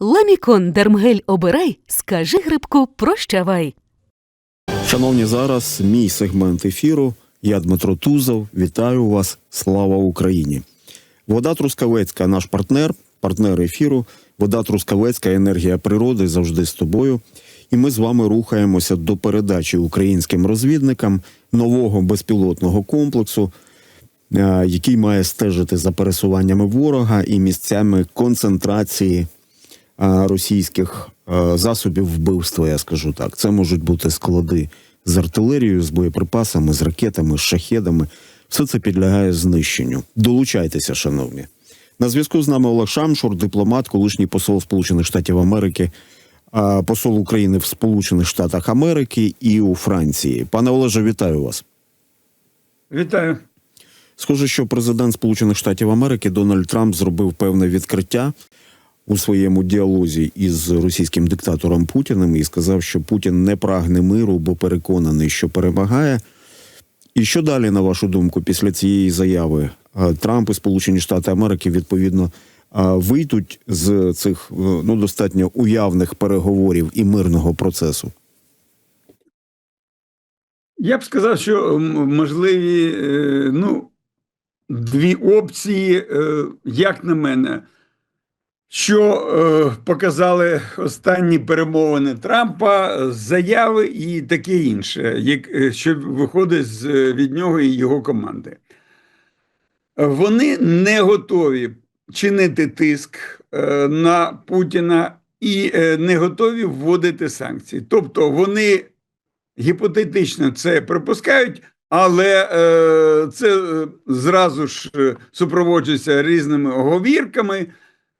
Ламікон Дермгель обирай, скажи грибку прощавай. Шановні, зараз мій сегмент ефіру. Я Дмитро Тузов. Вітаю вас. Слава Україні! Вода Трускавецька, наш партнер, партнер ефіру. Вода Трускавецька, енергія природи завжди з тобою. І ми з вами рухаємося до передачі українським розвідникам нового безпілотного комплексу, е, який має стежити за пересуваннями ворога і місцями концентрації російських засобів вбивства, я скажу так. Це можуть бути склади з артилерією, з боєприпасами, з ракетами, з шахедами. Все це підлягає знищенню. Долучайтеся, шановні. На зв'язку з нами Олег Шамшур, дипломат, колишній посол Сполучених Штатів Америки, посол України в Сполучених Штатах Америки і у Франції. Пане Олеже, вітаю вас. Вітаю. Схоже, що президент Сполучених Штатів Америки Дональд Трамп зробив певне відкриття у своєму діалозі із російським диктатором Путіним і сказав, що Путін не прагне миру, бо переконаний, що перемагає. І що далі, на вашу думку, після цієї заяви Трамп і Сполучені Штати Америки відповідно вийдуть з цих е, ну достатньо уявних переговорів і мирного процесу? Я б сказав, що можливі е, ну, дві опції, е, як на мене, що е, показали останні перемовини Трампа, заяви і таке інше, як, е, що виходить з, е, від нього і його команди. Вони не готові чинити тиск е, на Путіна і е, не готові вводити санкції. Тобто вони гіпотетично це припускають, але е, це е, зразу ж супроводжується різними оговірками,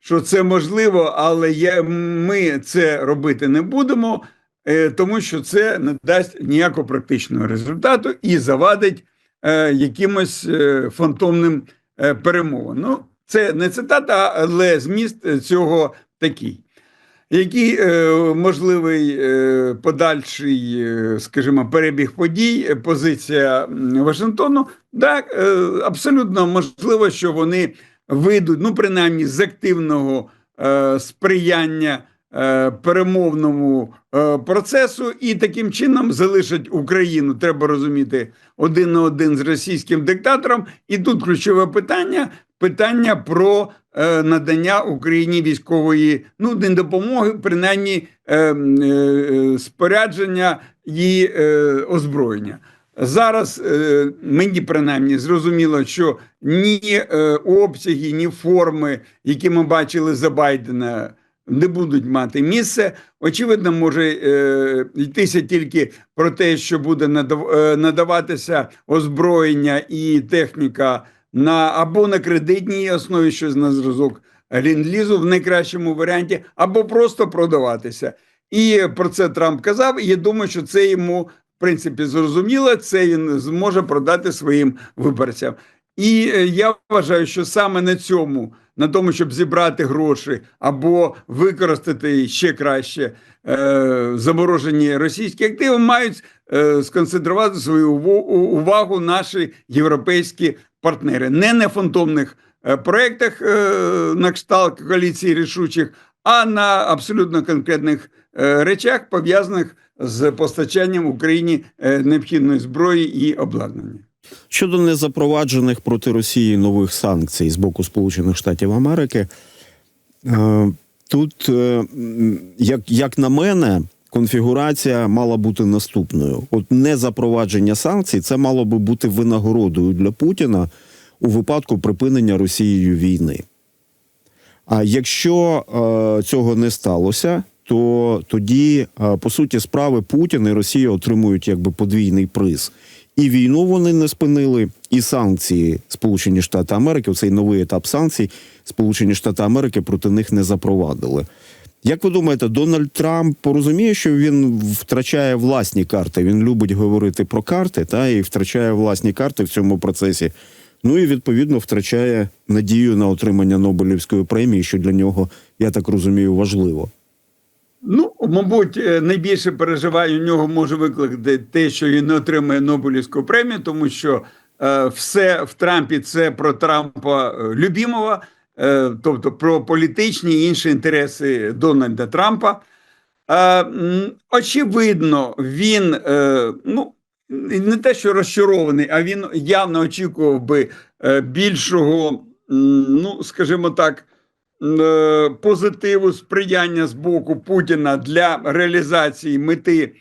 що це можливо, але я, ми це робити не будемо, е, тому що це не дасть ніякого практичного результату і завадить е, якимось е, фантомним перемовам. Ну, це не цитата, але зміст цього такий. Який е, можливий е, подальший, е, скажімо, перебіг подій, позиція Вашингтону? Так, е, абсолютно можливо, що вони вийдуть, ну принаймні, з активного е, сприяння е, перемовному е, процесу і таким чином залишать Україну. Треба розуміти один на один з російським диктатором. І тут ключове питання питання про е, надання Україні військової ну не допомоги, принаймні е, е, спорядження і е, озброєння. Зараз е, мені принаймні зрозуміло, що ні е, обсяги, ні форми, які ми бачили за Байдена, не будуть мати місце. Очевидно, може е, йтися тільки про те, що буде надав, надаватися озброєння і техніка на або на кредитній основі, щось на зразок лінлізу в найкращому варіанті, або просто продаватися. І про це Трамп казав. І я думаю, що це йому принципі зрозуміло. Це він зможе продати своїм виборцям. І е, я вважаю, що саме на цьому, на тому, щоб зібрати гроші або використати ще краще е, заморожені російські активи, мають е, сконцентрувати свою увагу наші європейські партнери. Не на фантомних е, проєктах е, на кшталт коаліції рішучих, а на абсолютно конкретних е, речах, пов'язаних з постачанням Україні е, необхідної зброї і обладнання. Щодо незапроваджених проти Росії нових санкцій з боку Сполучених Штатів Америки, е, тут, е, як, як на мене, конфігурація мала бути наступною: от незапровадження санкцій це мало би бути винагородою для Путіна у випадку припинення Росією війни. А якщо цього не сталося, то тоді, е, по суті, справи Путін і Росія отримують якби подвійний приз. І війну вони не спинили, і санкції Сполучені Штати Америки, цей новий етап санкцій, Сполучені Штати Америки проти них не запровадили. Як ви думаєте, Дональд Трамп порозуміє, що він втрачає власні карти? Він любить говорити про карти, та і втрачає власні карти в цьому процесі. Ну і відповідно втрачає надію на отримання Нобелівської премії, що для нього, я так розумію, важливо. Ну, мабуть, е, найбільше переживає у нього може викликати те, що він не отримає Нобелівську премію, тому що е, все в Трампі це про Трампа е, любімого. е, тобто про політичні і інші інтереси Дональда Трампа. Е, Очевидно, він е, ну, не те, що розчарований, а він явно очікував би е, більшого, ну, скажімо так, позитиву сприяння з боку Путіна для реалізації мети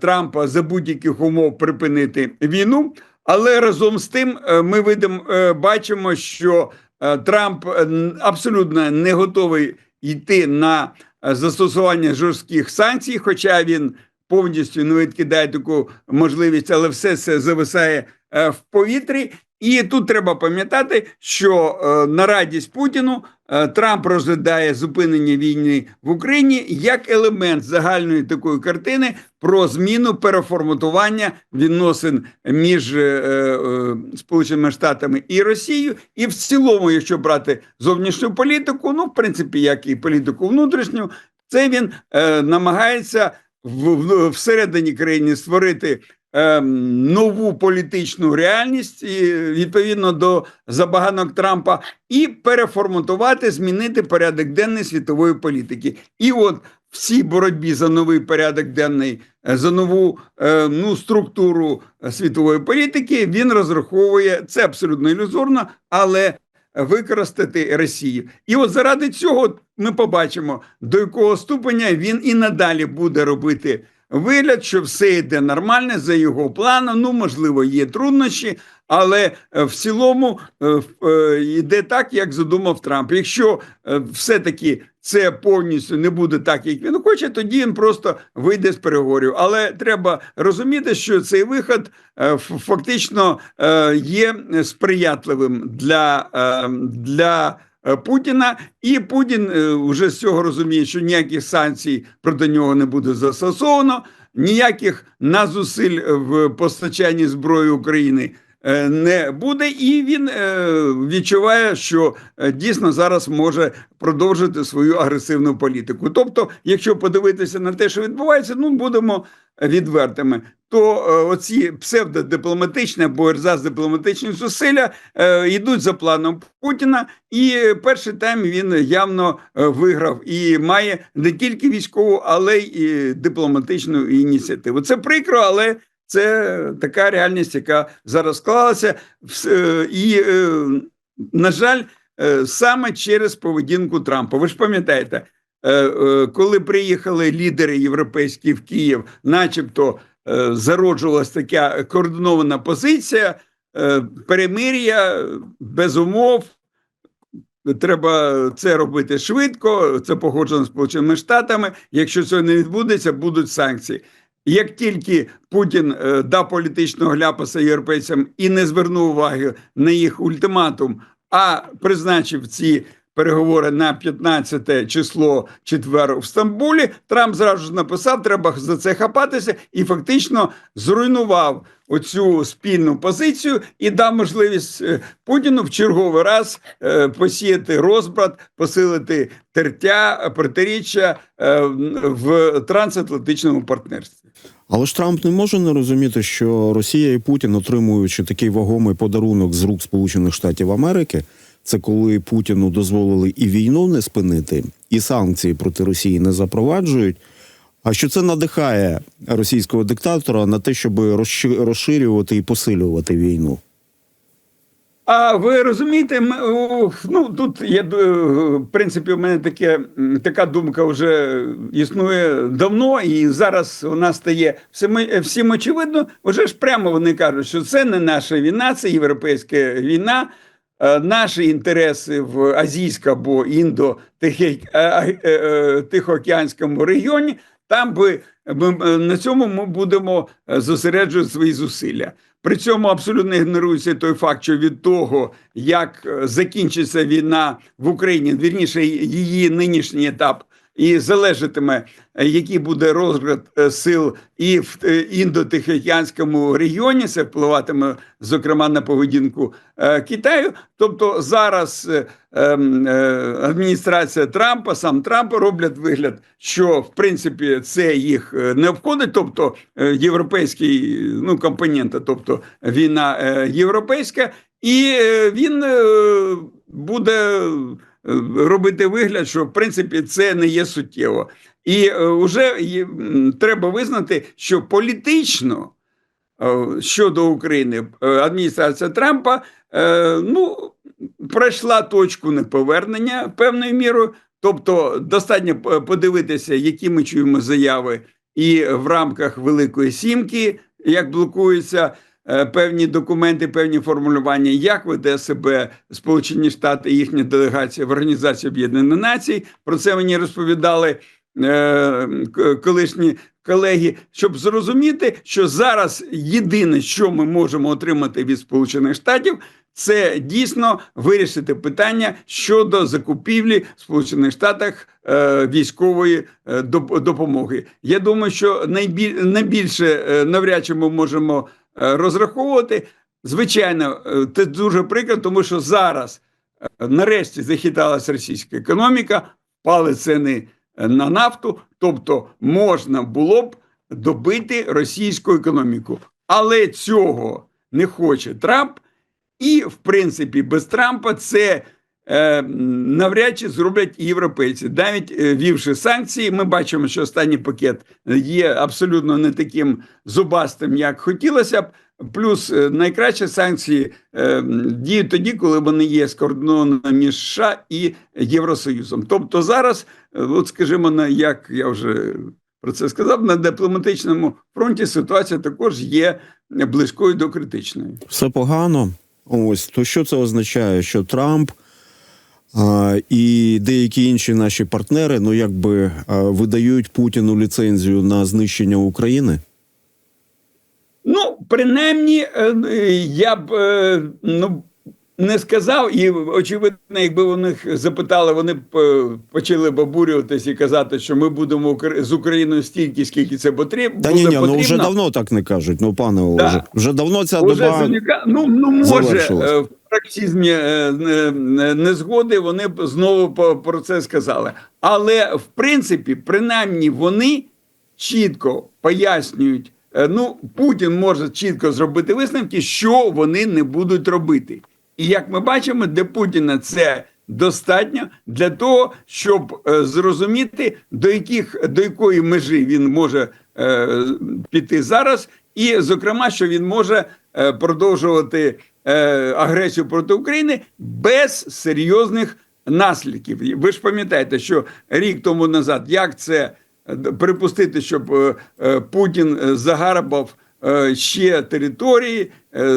Трампа за будь-яких умов припинити війну. Але разом з тим е, ми видим, е, бачимо, що е, Трамп е, абсолютно не готовий йти на е, застосування жорстких санкцій, хоча він повністю не відкидає таку можливість, але все це зависає е, в повітрі. І тут треба пам'ятати, що е, на радість Путіну е, Трамп розглядає зупинення війни в Україні як елемент загальної такої картини про зміну переформатування відносин між е, е, Сполученими Штатами і Росією. І в цілому, якщо брати зовнішню політику, ну в принципі, як і політику внутрішню, це він е, намагається в, в, всередині країни створити нову політичну реальність відповідно до забаганок Трампа, і переформатувати, змінити порядок денний світової політики. І от в боротьбі за новий порядок денний, е, за нову е, ну, структуру е, світової політики, він розраховує це абсолютно ілюзорно, але використати Росію. І от заради цього ми побачимо, до якого ступеня він і надалі буде робити вигляд, що все йде нормально за його планом. Ну, можливо, є труднощі, але е, в цілому е, е, йде так, як задумав Трамп. Якщо все-таки це повністю не буде так, як він хоче, тоді він просто вийде з переговорів. Але треба розуміти, що цей виход фактично є сприятливим для, для Путіна, і Путін е, вже з цього розуміє, що ніяких санкцій проти нього не буде застосовано, ніяких назусиль в постачанні зброї України е, не буде, і він е, відчуває, що е, дійсно зараз може продовжити свою агресивну політику. Тобто, якщо подивитися на те, що відбувається, ну будемо відвертими, то е, оці псевдодипломатичні або ерзац-дипломатичні зусилля е, йдуть за планом Путіна, і перший тайм він явно е, виграв і має не тільки військову, але й дипломатичну ініціативу. Це прикро, але це така реальність, яка зараз склалася. І, на жаль, саме через поведінку Трампа. Ви ж пам'ятаєте, коли приїхали лідери європейські в Київ, начебто е, зароджувалася така координована позиція, е, перемир'я без умов. Треба це робити швидко. Це погоджено з Сполученими Штатами. Якщо цього не відбудеться, будуть санкції. Як тільки Путін е, дав політичного ляпаса європейцям і не звернув уваги на їх ультиматум, а призначив ці переговори на 15 число четвер в Стамбулі, Трамп зразу ж написав, треба за це хапатися, і фактично зруйнував оцю спільну позицію і дав можливість е, Путіну в черговий раз е, посіяти розбрат, посилити тертя, протиріччя е, в трансатлантичному партнерстві. Але ж Трамп не може не розуміти, що Росія і Путін, отримуючи такий вагомий подарунок з рук Сполучених Штатів Америки, це коли Путіну дозволили і війну не спинити, і санкції проти Росії не запроваджують. А що це надихає російського диктатора на те, щоб розширювати і посилювати війну? А ви розумієте, ну тут є е, в принципі, у мене таке така думка вже існує давно, і зараз вона стає всім очевидно. Вже ж прямо вони кажуть, що це не наша війна, це європейська війна. Е, Наші інтереси в Азійська або індо-тихоокеанському регіоні, там би ми- е, на цьому ми будемо е, зосереджувати свої зусилля. При цьому абсолютно ігнорується той факт, що від того, як е, закінчиться війна в Україні, вірніше її нинішній етап, і залежатиме, е, який буде розгляд е, сил. І в е, індотихоокеанському регіоні, це впливатиме зокрема на поведінку Китаю. Тобто зараз ем, адміністрація Трампа, сам Трамп роблять вигляд, що в принципі це їх не обходить, тобто європейський ну, компонент, тобто війна європейська, і він буде робити вигляд, що в принципі це не є суттєво. І вже треба визнати, що політично е, щодо України е, адміністрація Трампа е, ну, пройшла точку неповернення певною мірою. Тобто, достатньо подивитися, які ми чуємо заяви, і в рамках Великої Сімки, як блокуються е, певні документи, певні формулювання, як веде себе Сполучені Штати і їхня делегація в Організації Об'єднаних Націй. Про це мені розповідали е, колишні колеги, щоб зрозуміти, що зараз єдине, що ми можемо отримати від Сполучених Штатів, це дійсно вирішити питання щодо закупівлі в Сполучених Штатах е, військової е, допомоги. Я думаю, що найбіль, найбільше е, навряд чи ми можемо е, розраховувати. Звичайно, е, це дуже прикро, тому що зараз е, нарешті захиталася російська економіка, впали ціни е, на нафту, тобто можна було б добити російську економіку. Але цього не хоче Трамп. І, в принципі, без Трампа це е, навряд чи зроблять і європейці. Навіть е, ввівши санкції, ми бачимо, що останній пакет є абсолютно не таким зубастим, як хотілося б. Плюс е, найкращі санкції е, діють тоді, коли вони є скоординовані між США і Євросоюзом. Тобто зараз, е, от скажімо, на як я вже про це сказав, на дипломатичному фронті ситуація також є близькою до критичної. Все погано. Ось то що це означає? Що Трамп і деякі інші наші партнери, ну якби видають Путіну ліцензію на знищення України? Ну, принаймні, е, е, я б е, ну, не сказав, і очевидно, якби вони запитали, вони б е, почали б обурюватись і казати, що ми будемо з Україною стільки, скільки це потрібно. Та ні, ні, ну вже давно так не кажуть. Ну, пане Олеже, вже давно ця Уже доба. Зеленюка- ну, ну може е, в практизмі е, не- незгоди вони б знову про це сказали. Але в принципі, принаймні, вони чітко пояснюють. е, Ну, Путін може чітко зробити висновки, що вони не будуть робити. І як ми бачимо, для Путіна це достатньо для того, щоб е, зрозуміти, до яких до якої межі він може е, піти зараз, і, зокрема, що він може е, продовжувати е, агресію проти України без серйозних наслідків. Ви ж пам'ятаєте, що рік тому назад як це е, припустити, щоб е, е, Путін загарбав е, ще території,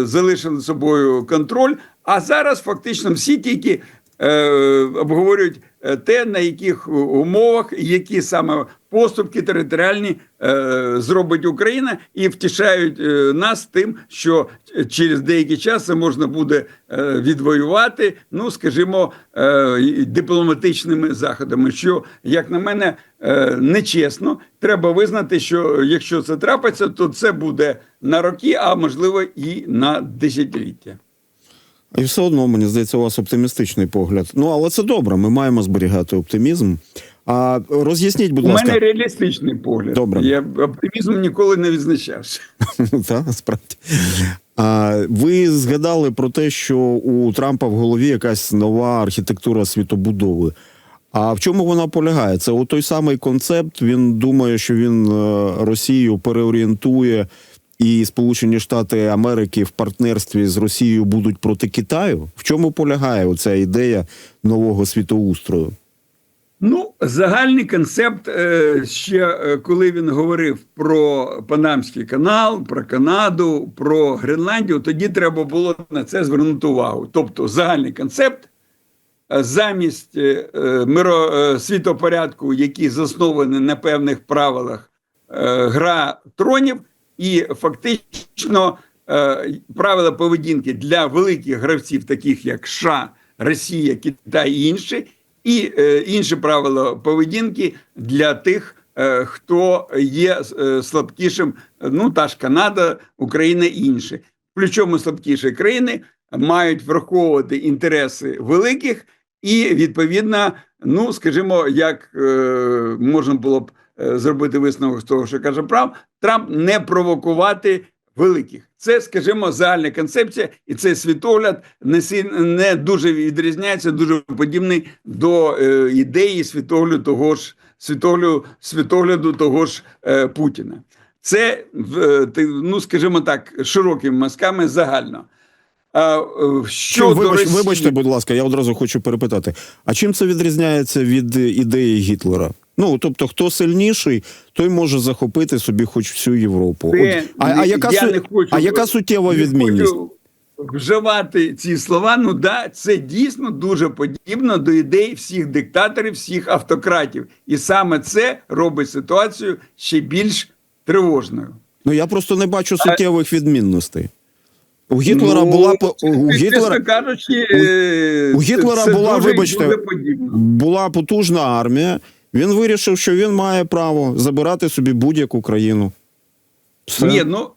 залишив собою контроль. А зараз фактично всі тільки е, обговорюють е, те, на яких умовах, які саме поступки територіальні е, зробить Україна, і втішають е, нас тим, що через деякий час це можна буде е, відвоювати, ну скажімо, е, дипломатичними заходами. Що, як на мене, е, нечесно. Треба визнати, що якщо це трапиться, то це буде на роки, а можливо і на десятиліття. І все одно, мені здається, у вас оптимістичний погляд. Ну, але це добре, ми маємо зберігати оптимізм. А роз'ясніть, будь У ласка, мене реалістичний погляд. Добре. Я оптимізмом ніколи не відзначався. Так, насправді. А, ви згадали про те, що у Трампа в голові якась нова архітектура світобудови. А в чому вона полягає? Це той самий концепт. Він думає, що він е, Росію переорієнтує, і Сполучені Штати Америки в партнерстві з Росією будуть проти Китаю. В чому полягає оця ідея нового світоустрою? Ну, загальний концепт, е, ще е, коли він говорив про Панамський канал, про Канаду, про Гренландію, тоді треба було на це звернути увагу. Тобто, загальний концепт е, замість миро, світопорядку, який заснований на певних правилах гра тронів, і фактично е, правила поведінки для великих гравців, таких як США, Росія, Китай і інші, і е, інші правила поведінки для тих, е, хто є слабкішим, ну та ж Канада, Україна і інші. Причому слабкіші країни мають враховувати інтереси великих, і відповідно, ну скажімо, як е, можна було б зробити висновок з того, що каже прав, Трамп не провокувати великих. Це, скажімо, загальна концепція, і цей світогляд не, не дуже відрізняється, дуже подібний до е, ідеї світогляду того ж світогляду, світогляду того ж е, Путіна. Це, е, ну скажімо так, широкими мазками загально. А, е, Що, вибач, Росії- вибачте, будь ласка, я одразу хочу перепитати. А чим це відрізняється від е, ідеї Гітлера? Ну, тобто, хто сильніший, той може захопити собі хоч всю Європу. Це От, а, а, яка, я су- не хочу- а яка суттєва не відмінність? хочу Вживати ці слова, ну да, це дійсно дуже подібно до ідей всіх диктаторів, всіх автократів, і саме це робить ситуацію ще більш тривожною. Ну я просто не бачу суттєвих відмінностей. У Гітлера Ну, була у Гітлера кажучи, е, у Гітлера це була, вибачте, була потужна армія. Він вирішив, що він має право забирати собі будь-яку країну. Все. Ні, ну,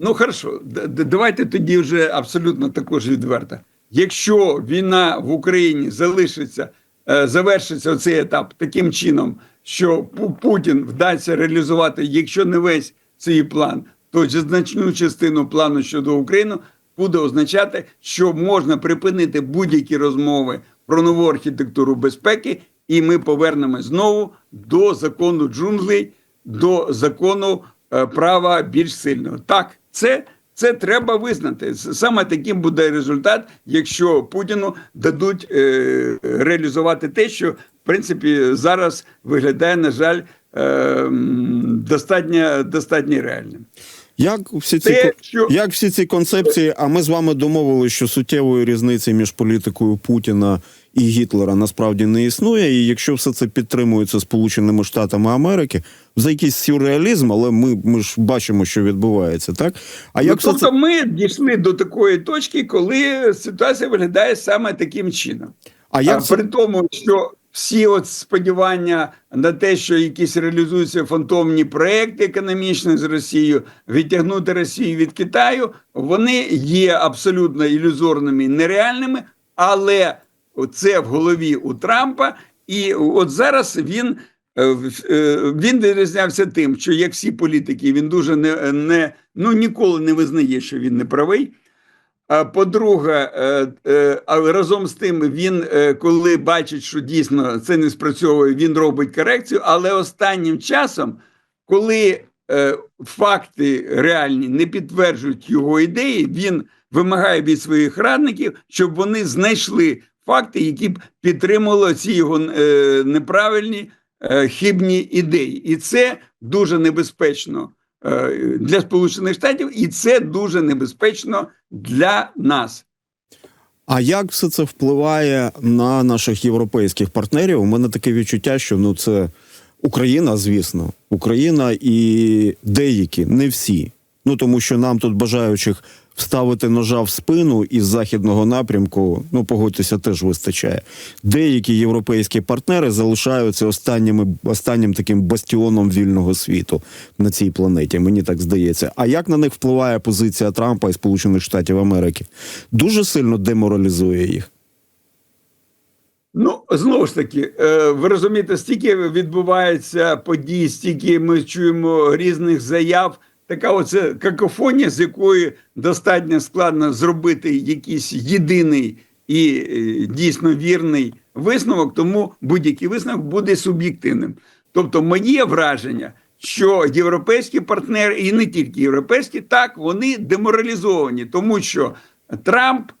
ну хорошо, давайте тоді вже абсолютно також відверто. Якщо війна в Україні залишиться, е, завершиться цей етап таким чином, що Путін вдасться реалізувати, якщо не весь цей план, то значну частину плану щодо України буде означати, що можна припинити будь-які розмови про нову архітектуру безпеки, і ми повернемось знову до закону джунглей, до закону е, права більш сильного. Так, це, це треба визнати. Саме таким буде результат, якщо Путіну дадуть е, реалізувати те, що в принципі зараз виглядає, на жаль, е, достатньо, достатньо реальним. Як всі ці Те, що- як всі ці концепції? А ми з вами домовилися, що суттєвої різниці між політикою Путіна і Гітлера насправді не існує. І якщо все це підтримується Сполученими Штатами Америки, за якийсь сюрреалізм, але ми, ми ж бачимо, що відбувається, так? А Ну, як тобто це ми дійшли до такої точки, коли ситуація виглядає саме таким чином. а як а це при тому, що всі от сподівання на те, що якісь реалізуються фантомні проекти економічні з Росією, відтягнути Росію від Китаю, вони є абсолютно ілюзорними і нереальними, але це в голові у Трампа, і от зараз він. е, е, Він вирізнявся тим, що як всі політики, він дуже не, не ну ніколи не визнає, що він не правий. А по-друге, е, разом з тим, він, коли бачить, що дійсно це не спрацьовує, він робить корекцію. Але останнім часом, коли факти реальні не підтверджують його ідеї, він вимагає від своїх радників, щоб вони знайшли факти, які б підтримували ці його е, неправильні е, хибні ідеї. І це дуже небезпечно е, для Сполучених Штатів, і це дуже небезпечно для нас. А як все це впливає на наших європейських партнерів? У мене таке відчуття, що ну це Україна, звісно, Україна і деякі, не всі. Ну тому що нам тут бажаючих вставити ножа в спину із західного напрямку, ну погодьтеся, теж вистачає. Деякі європейські партнери залишаються останніми останнім таким бастіоном вільного світу на цій планеті. Мені так здається. А як на них впливає позиція Трампа і Сполучених Штатів Америки? Дуже сильно деморалізує їх. Ну, знову ж таки, е, ви розумієте, стільки відбувається подій, стільки ми чуємо різних заяв. Така оце какофонія, з якої достатньо складно зробити якийсь єдиний і е, дійсно вірний висновок, тому будь-який висновок буде суб'єктивним. Тобто, моє враження, що європейські партнери, і не тільки європейські, так вони деморалізовані, тому що Трамп.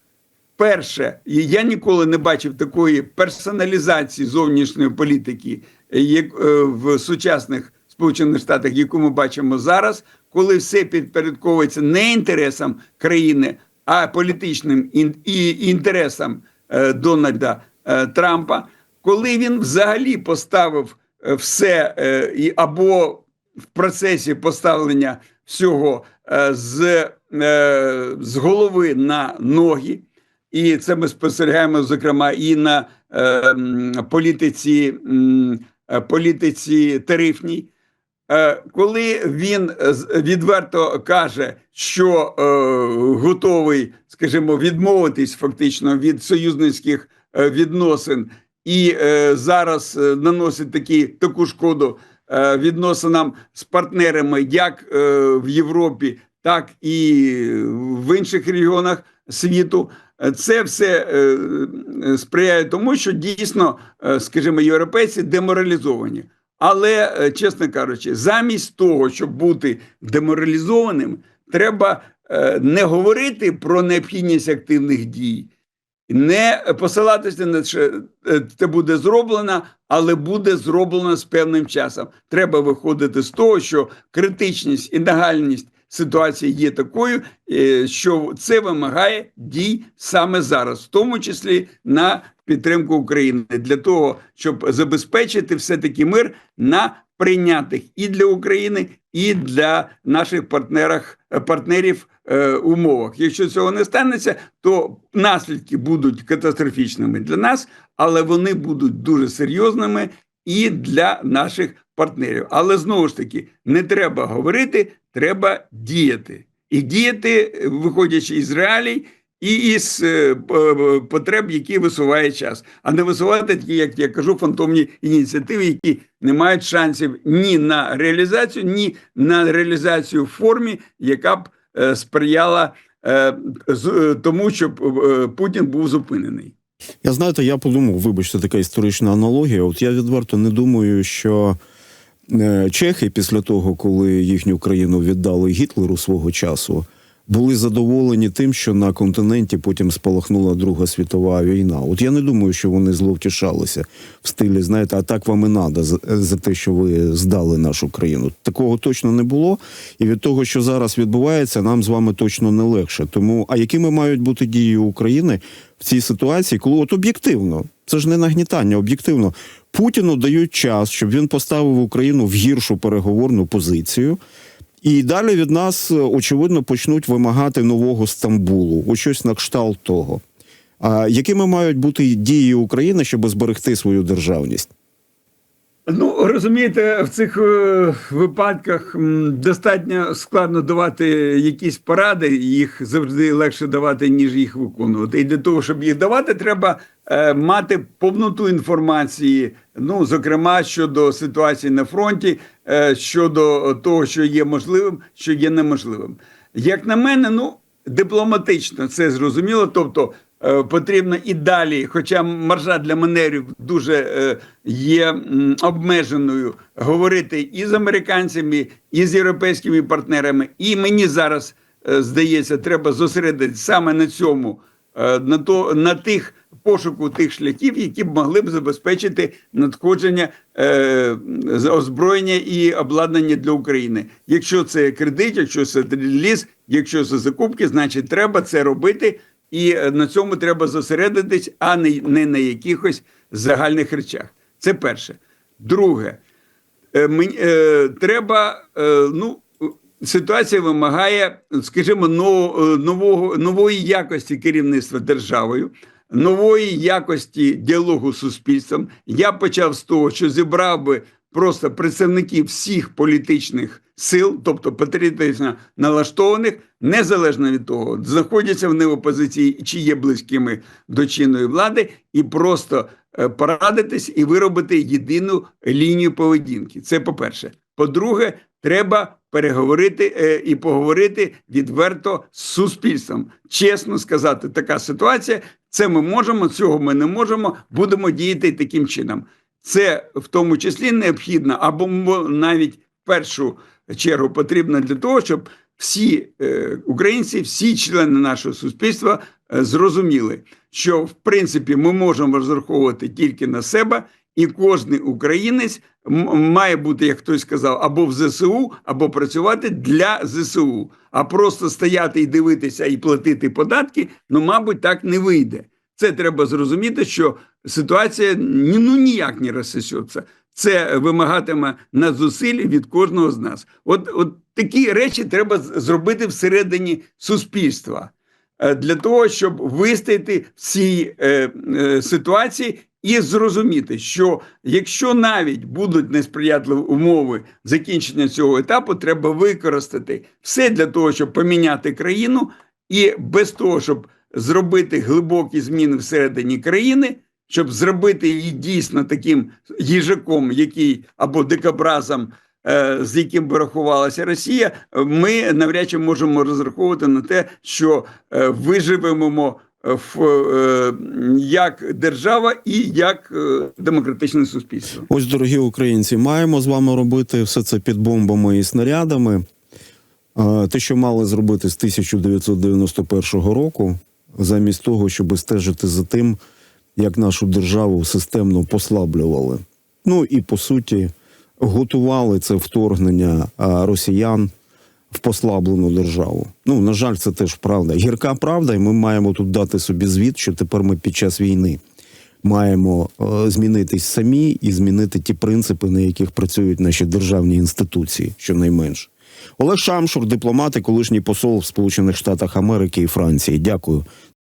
Перше, я ніколи не бачив такої персоналізації зовнішньої політики, як е, в сучасних Сполучених Штатах, яку ми бачимо зараз, коли все підпорядковується не інтересам країни, а політичним і інтересам е, Дональда е, Трампа, коли він взагалі поставив е, все або в процесі поставлення всього з, з голови на ноги. І це ми спостерігаємо, зокрема, і на політиці, політиці тарифній. Е, коли він е, відверто каже, що е, готовий, скажімо, відмовитись фактично від союзницьких відносин, і зараз наносить такі, таку шкоду відносинам з партнерами, як в Європі, так і в інших регіонах світу. Це все сприяє тому, що дійсно, скажімо, європейці деморалізовані. Але, е, чесно кажучи, замість того, щоб бути деморалізованим, треба е, не говорити про необхідність активних дій, не посилатися на те, що е, це буде зроблено, але буде зроблено з певним часом. Треба виходити з того, що критичність і нагальність ситуації є такою, що це вимагає дій саме зараз, в тому числі на підтримку України, для того, щоб забезпечити все-таки мир на прийнятих і для України, і для наших партнерах, партнерів е, умовах. Якщо цього не станеться, то наслідки будуть катастрофічними для нас, але вони будуть дуже серйозними і для наших партнерів. Але знову ж таки, не треба говорити, треба діяти. І діяти, виходячи із реалій, і із е, е, потреб, які висуває час, а не висувати такі, як я кажу, фантомні ініціативи, які не мають шансів ні на реалізацію, ні на реалізацію в формі, яка б е, сприяла тому, щоб Путін був зупинений. Я знаєте, я подумав, вибачте, така історична аналогія. От я відверто не думаю, що чехи після того, коли їхню країну віддали Гітлеру свого часу, були задоволені тим, що на континенті потім спалахнула Друга світова війна. От я не думаю, що вони зловтішалися в стилі, знаєте, а так вам і надо за, за те, що ви здали нашу країну. Такого точно не було. І від того, що зараз відбувається, нам з вами точно не легше. Тому, а якими мають бути дії України в цій ситуації, коли от об'єктивно, це ж не нагнітання, об'єктивно Путіну дають час, щоб він поставив Україну в гіршу переговорну позицію. І далі від нас, е, очевидно, почнуть вимагати нового Стамбулу, ось щось на кшталт того. А якими мають бути дії України, щоб зберегти свою державність? Ну, розумієте, в цих е, випадках достатньо складно давати якісь поради, їх завжди легше давати, ніж їх виконувати. І для того, щоб їх давати, треба е, мати повноту інформації, ну, зокрема, щодо ситуації на фронті, е, щодо того, що є можливим, що є неможливим. Як на мене, ну, дипломатично це зрозуміло. Тобто потрібно і далі, хоча маржа для маневрів дуже е, є обмеженою, говорити і з американцями, і з європейськими партнерами. І мені зараз е, здається, треба зосередитися саме на цьому, е, на то на тих пошуку тих шляхів, які б могли б забезпечити надходження е, озброєння і обладнання для України. Якщо це кредит, якщо це ліс, якщо це закупки, значить треба це робити. І е, на цьому треба зосередитись, а не, не на якихось загальних речах. Це перше. Друге, е, е, треба, е, ну, ситуація вимагає, скажімо, нового, нового, нової якості керівництва державою, нової якості діалогу з суспільством. Я почав з того, що зібрав би просто представників всіх політичних сил, тобто патріотично налаштованих, незалежно від того, знаходяться вони в опозиції чи є близькими до чинної влади, і просто е, порадитись і виробити єдину лінію поведінки. Це по-перше. По-друге, треба переговорити е, і поговорити відверто з суспільством. Чесно сказати, така ситуація. Це ми можемо, цього ми не можемо. Будемо діяти таким чином. Це в тому числі необхідно, або навіть в першу чергу потрібно для того, щоб всі е, українці, всі члени нашого суспільства е, зрозуміли, що в принципі ми можемо розраховувати тільки на себе, і кожен українець має бути, як хтось сказав, або в ЗСУ, або працювати для ЗСУ. А просто стояти і дивитися і платити податки, ну, мабуть, так не вийде. Це треба зрозуміти, що ситуація ну ніяк не розсосеться. Це вимагатиме надзусиль від кожного з нас. От, от такі речі треба зробити всередині суспільства е, для того, щоб вистояти в цій е, е, ситуації і зрозуміти, що якщо навіть будуть несприятливі умови закінчення цього етапу, треба використати все для того, щоб поміняти країну, і без того, щоб зробити глибокі зміни всередині країни, щоб зробити її дійсно таким їжаком, який або дикобразом, е, з яким би рахувалася Росія, ми навряд чи можемо розраховувати на те, що е, виживемо в, е, як держава і як демократичне суспільство. Ось, дорогі українці, маємо з вами робити все це під бомбами і снарядами. Те, що мали зробити з 1991 року, замість того, щоб стежити за тим, як нашу державу системно послаблювали. Ну і по суті готували це вторгнення росіян в послаблену державу. Ну, на жаль, це теж правда. Гірка правда, і ми маємо тут дати собі звіт, що тепер ми під час війни маємо е, змінитись самі і змінити ті принципи, на яких працюють наші державні інституції, щонайменше. Олег Шамшур, дипломат і колишній посол в Сполучених Штатах Америки і Франції. Дякую.